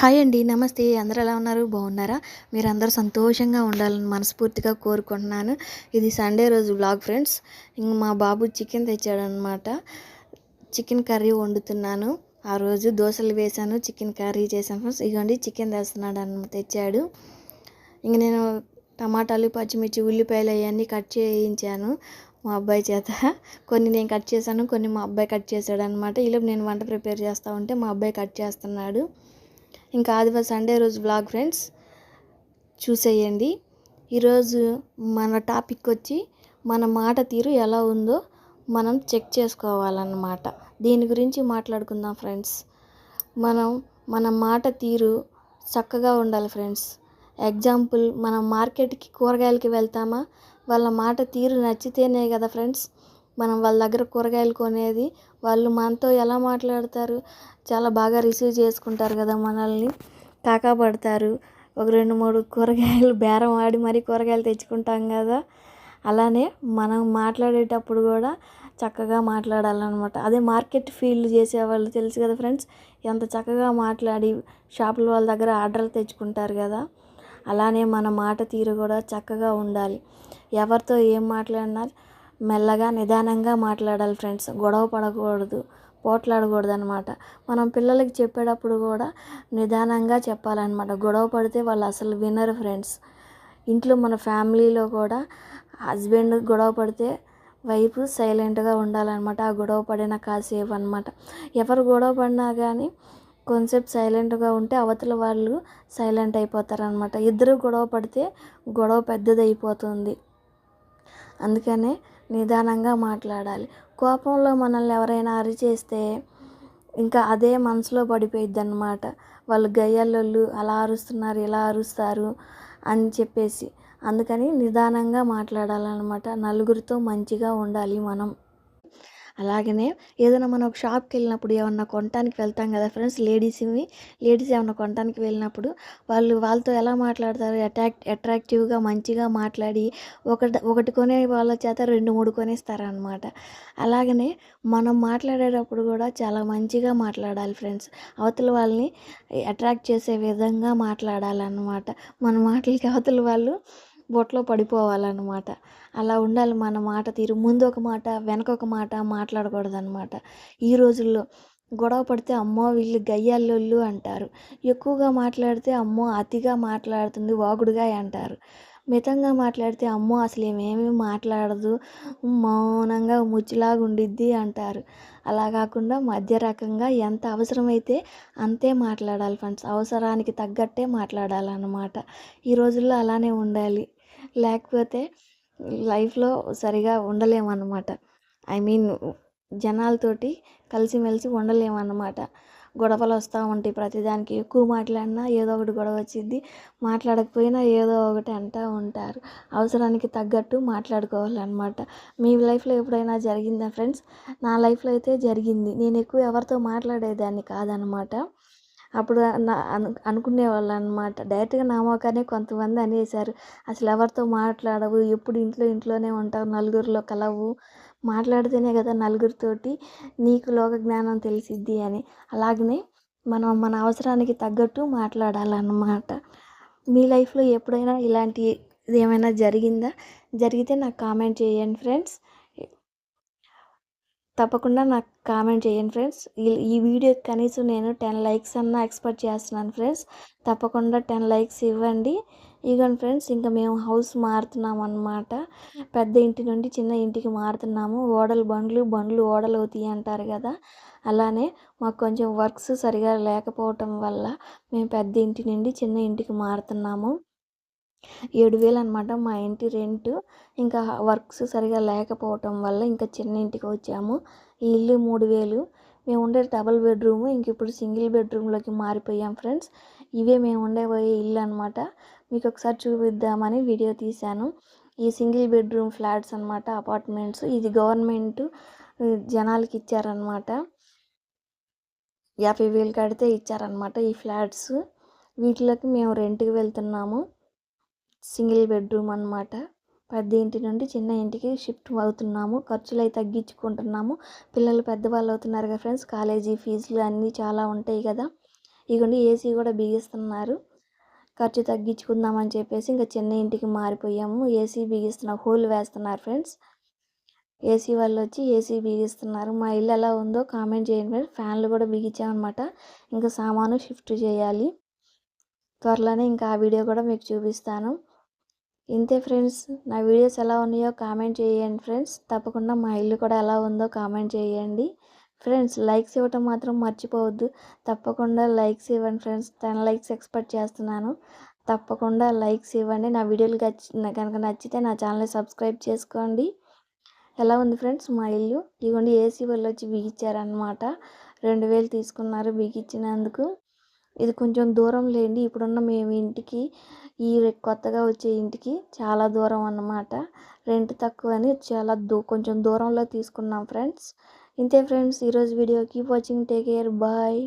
Hi అండి నమస్తే. అందరూ ఎలా ఉన్నారు? బాగున్నారా? మీరు అందరూ సంతోషంగా ఉండాలని మనస్ఫూర్తిగా కోరుకుంటున్నాను. ఇది సండే రోజు బ్లాగ్ ఫ్రెండ్స్. ఇంక మా బాబు చికెన్ తెచ్చాడనమాట చికెన్ కర్రీ వండుతున్నాను. ఆ రోజు దోశలు వేశాను చికెన్ కర్రీ చేశాను ఫ్రెండ్స్. ఇగోండి చికెన్ తెస్తున్నాడు అని తెచ్చాడు. ఇంక నేను టమాటాలు పచ్చిమిర్చి ఉల్లిపాయలు అవన్నీ కట్ చేయించాను మా అబ్బాయి చేత. కొన్ని నేను కట్ చేశాను కొన్ని మా అబ్బాయి కట్ చేశాడు అనమాట ఈలోపు నేను వంట ప్రిపేర్ చేస్తూ ఉంటే మా అబ్బాయి కట్ చేస్తున్నాడు. ఇంకా ఆదివారం సండే రోజు బ్లాగ్ ఫ్రెండ్స్ చూసేయండి. ఈరోజు మన టాపిక్ వచ్చి మన మాట తీరు ఎలా ఉందో మనం చెక్ చేసుకోవాలన్నమాట. దీని గురించి మాట్లాడుకుందాం ఫ్రెండ్స్ మనం మన మాట తీరు చక్కగా ఉండాలి ఫ్రెండ్స్ ఎగ్జాంపుల్ మనం మార్కెట్కి కూరగాయలకి వెళ్తామా? వాళ్ళ మాట తీరు నచ్చితేనే కదా ఫ్రెండ్స్ మనం వాళ్ళ దగ్గర కూరగాయలు కొనేది వాళ్ళు మనతో ఎలా మాట్లాడతారు చాలా బాగా రిసీవ్ చేసుకుంటారు కదా మనల్ని కాకాపడతారు ఒక రెండు మూడు కూరగాయలు బేరం ఆడి మరీ కూరగాయలు తెచ్చుకుంటాం కదా. అలానే మనం మాట్లాడేటప్పుడు కూడా చక్కగా మాట్లాడాలన్నమాట. అదే మార్కెట్ ఫీల్డ్ చేసేవాళ్ళు తెలుసు కదా ఫ్రెండ్స్ ఎంత చక్కగా మాట్లాడి షాపుల వాళ్ళ దగ్గర ఆర్డర్లు తెచ్చుకుంటారు కదా. అలానే మన మాట తీరు కూడా చక్కగా ఉండాలి. ఎవరితో ఏం మాట్లాడినా మెల్లగా నిదానంగా మాట్లాడాలి ఫ్రెండ్స్. గొడవ పడకూడదు పోట్లాడకూడదు అనమాట మనం పిల్లలకి చెప్పేటప్పుడు కూడా నిదానంగా చెప్పాలన్నమాట. గొడవ పడితే వాళ్ళు అసలు వినరు ఫ్రెండ్స్. ఇంట్లో మన ఫ్యామిలీలో కూడా హస్బెండ్ గొడవ పడితే వైపు సైలెంట్గా ఉండాలన్నమాట. ఆ గొడవ పడిన కాసేపు అనమాట ఎవరు గొడవ పడినా కానీ కొంచెంసేపు సైలెంట్గా ఉంటే అవతల వాళ్ళు సైలెంట్ అయిపోతారనమాట ఇద్దరు గొడవ పడితే గొడవ పెద్దది అయిపోతుంది అందుకనే నిదానంగా మాట్లాడాలి. కోపంలో మనల్ని ఎవరైనా అరిచేస్తే ఇంకా అదే మనసులో పడిపోయిద్ది అనమాట వాళ్ళు గయ్యాలోళ్ళు అలా అరుస్తున్నారు ఇలా అరుస్తారు అని చెప్పేసి. అందుకని నిదానంగా మాట్లాడాలన్నమాట. నలుగురితో మంచిగా ఉండాలి మనం. అలాగనే ఏదైనా మనం ఒక షాప్కి వెళ్ళినప్పుడు ఏమన్నా కొనటానికి వెళ్తాం కదా ఫ్రెండ్స్ లేడీస్ని లేడీస్ ఏమన్నా కొనటానికి వెళ్ళినప్పుడు వాళ్ళు వాళ్ళతో ఎలా మాట్లాడతారు? అట్రాక్ట్ అట్రాక్టివ్గా మంచిగా మాట్లాడి ఒకటి ఒకటి కొనే వాళ్ళ చేత రెండు మూడు కొనేస్తారనమాట అలాగనే మనం మాట్లాడేటప్పుడు కూడా చాలా మంచిగా మాట్లాడాలి ఫ్రెండ్స్. అవతల వాళ్ళని అట్రాక్ట్ చేసే విధంగా మాట్లాడాలన్నమాట. మన మాటలకి అవతల వాళ్ళు బొట్లో పడిపోవాలన్నమాట. అలా ఉండాలి మన మాట తీరు. ముందు ఒక మాట వెనక ఒక మాట మాట్లాడకూడదన్నమాట. ఈ రోజుల్లో గొడవ పడితే అమ్మో వీళ్ళు గయ్యాళ్ళు అంటారు. ఎక్కువగా మాట్లాడితే అమ్మో అతిగా మాట్లాడుతుంది వాగుడుగా అంటారు. మితంగా మాట్లాడితే అమ్మో అసలు ఏమేమి మాట్లాడదు మౌనంగా ముచ్చిలాగా ఉండిద్ది అంటారు. అలా కాకుండా మధ్య రకంగా ఎంత అవసరమైతే అంతే మాట్లాడాలి ఫ్రెండ్స్. అవసరానికి తగ్గట్టే మాట్లాడాలన్నమాట. ఈ రోజుల్లో అలానే ఉండాలి. లేకపోతే లైఫ్లో సరిగా ఉండలేమన్నమాట. ఐ మీన్ జనాలతోటి కలిసిమెలిసి ఉండలేమన్నమాట. గొడవలు వస్తూ ఉంటాయి ప్రతిదానికి. ఎక్కువ మాట్లాడినా ఏదో ఒకటి గొడవ వచ్చింది మాట్లాడకపోయినా ఏదో ఒకటి అంటూ ఉంటారు. అవసరానికి తగ్గట్టు మాట్లాడుకోవాలన్నమాట. మీ లైఫ్లో ఎప్పుడైనా జరిగిందా ఫ్రెండ్స్? నా లైఫ్లో అయితే జరిగింది. నేను ఎక్కువ ఎవరితో మాట్లాడేదాన్ని కాదనమాట అప్పుడు నా అను అనుకునేవాళ్ళు అనమాట డైరెక్ట్గా నా కొంతమంది అనేసారు అసలు ఎవరితో మాట్లాడవు? ఎప్పుడు ఇంట్లో ఇంట్లోనే ఉంటావు? నలుగురిలో కలవు? మాట్లాడితేనే కదా నలుగురితోటి నీకు లోక జ్ఞానం తెలిసిద్ది అని. అలాగనే మనం మన అవసరానికి తగ్గట్టు మాట్లాడాలన్నమాట. మీ లైఫ్లో ఎప్పుడైనా ఇలాంటి ఏమైనా జరిగిందా? జరిగితే నాకు కామెంట్ చేయండి ఫ్రెండ్స్. తప్పకుండా నాకు కామెంట్ చేయండి ఫ్రెండ్స్. ఈ వీడియోకి కనీసం నేను టెన్ లైక్స్ అన్న ఎక్స్పెక్ట్ చేస్తున్నాను ఫ్రెండ్స్. తప్పకుండా టెన్ లైక్స్ ఇవ్వండి. ఇగోండి ఫ్రెండ్స్ ఇంకా మేము హౌస్ మారుతున్నాం అనమాట పెద్ద ఇంటి నుండి చిన్న ఇంటికి మారుతున్నాము. ఓడలు బండ్లు బండ్లు ఓడలు అవుతాయి అంటారు కదా. అలానే మాకు కొంచెం వర్క్స్ సరిగా లేకపోవటం వల్ల మేము పెద్ద ఇంటి నుండి చిన్న ఇంటికి మారుతున్నాము. ఏడు వేలు అనమాట మా ఇంటి రెంట్. ఇంకా వర్క్స్ సరిగా లేకపోవటం వల్ల ఇంకా చిన్న ఇంటికి వచ్చాము. ఈ ఇల్లు మూడు వేలు మేము ఉండే డబల్ బెడ్రూమ్. ఇంక ఇప్పుడు సింగిల్ బెడ్రూమ్లోకి మారిపోయాం ఫ్రెండ్స్. ఇవే మేము ఉండేపోయే ఇల్లు అనమాట మీకు ఒకసారి చూపిద్దామని వీడియో తీశాను. ఈ సింగిల్ బెడ్రూమ్ ఫ్లాట్స్ అనమాట అపార్ట్మెంట్స్. ఇది గవర్నమెంట్ జనాలకి ఇచ్చారనమాట. యాభై వేలు కడితే ఇచ్చారనమాట ఈ ఫ్లాట్స్. వీటిలోకి మేము రెంట్కి వెళ్తున్నాము. సింగిల్ బెడ్రూమ్ అనమాట పెద్ద ఇంటి నుండి చిన్న ఇంటికి షిఫ్ట్ అవుతున్నాము. ఖర్చులు అవి తగ్గించుకుంటున్నాము. పిల్లలు పెద్దవాళ్ళు అవుతున్నారు కదా ఫ్రెండ్స్. కాలేజీ ఫీజులు అన్నీ చాలా ఉంటాయి కదా. ఇగోండి ఏసీ కూడా బిగిస్తున్నారు. ఖర్చు తగ్గించుకుందామని చెప్పేసి ఇంకా చిన్న ఇంటికి మారిపోయాము. ఏసీ బిగిస్తున్న హోల్ వేస్తున్నారు ఫ్రెండ్స్. ఏసీ వాళ్ళు వచ్చి ఏసీ బిగిస్తున్నారు. మా ఇల్లు ఎలా ఉందో కామెంట్ చేయండి ఫ్రెండ్స్. ఫ్యాన్లు కూడా బిగించామన్నమాట. ఇంకా సామాను షిఫ్ట్ చేయాలి. త్వరలోనే ఇంకా ఆ వీడియో కూడా మీకు చూపిస్తాను. ఇంతే ఫ్రెండ్స్. నా వీడియోస్ ఎలా ఉన్నాయో కామెంట్ చేయండి ఫ్రెండ్స్. తప్పకుండా మా ఇల్లు కూడా ఎలా ఉందో కామెంట్ చేయండి. ఫ్రెండ్స్ లైక్స్ ఇవ్వటం మాత్రం మర్చిపోవద్దు. తప్పకుండా లైక్స్ ఇవ్వండి ఫ్రెండ్స్. టెన్ లైక్స్ ఎక్స్పెక్ట్ చేస్తున్నాను. తప్పకుండా లైక్స్ ఇవ్వండి. నా వీడియోలు కనుక నచ్చితే నా ఛానల్ని సబ్స్క్రైబ్ చేసుకోండి. ఎలా ఉంది ఫ్రెండ్స్ మా ఇల్లు? ఇదిగోండి ఏసీ వాళ్ళు వచ్చి బిగించారనమాట రెండు వేలు తీసుకున్నారు బిగించినందుకు. ఇది కొంచెం దూరం లేండి. ఇప్పుడున్న మేము ఇంటికి ఈ కొత్తగా వచ్చే ఇంటికి చాలా దూరం అన్నమాట. రెంట్ తక్కువ అని చాలా దూ కొంచెం దూరంలో తీసుకున్నాం ఫ్రెండ్స్. ఇంతే ఫ్రెండ్స్ ఈరోజు video keep watching take care bye.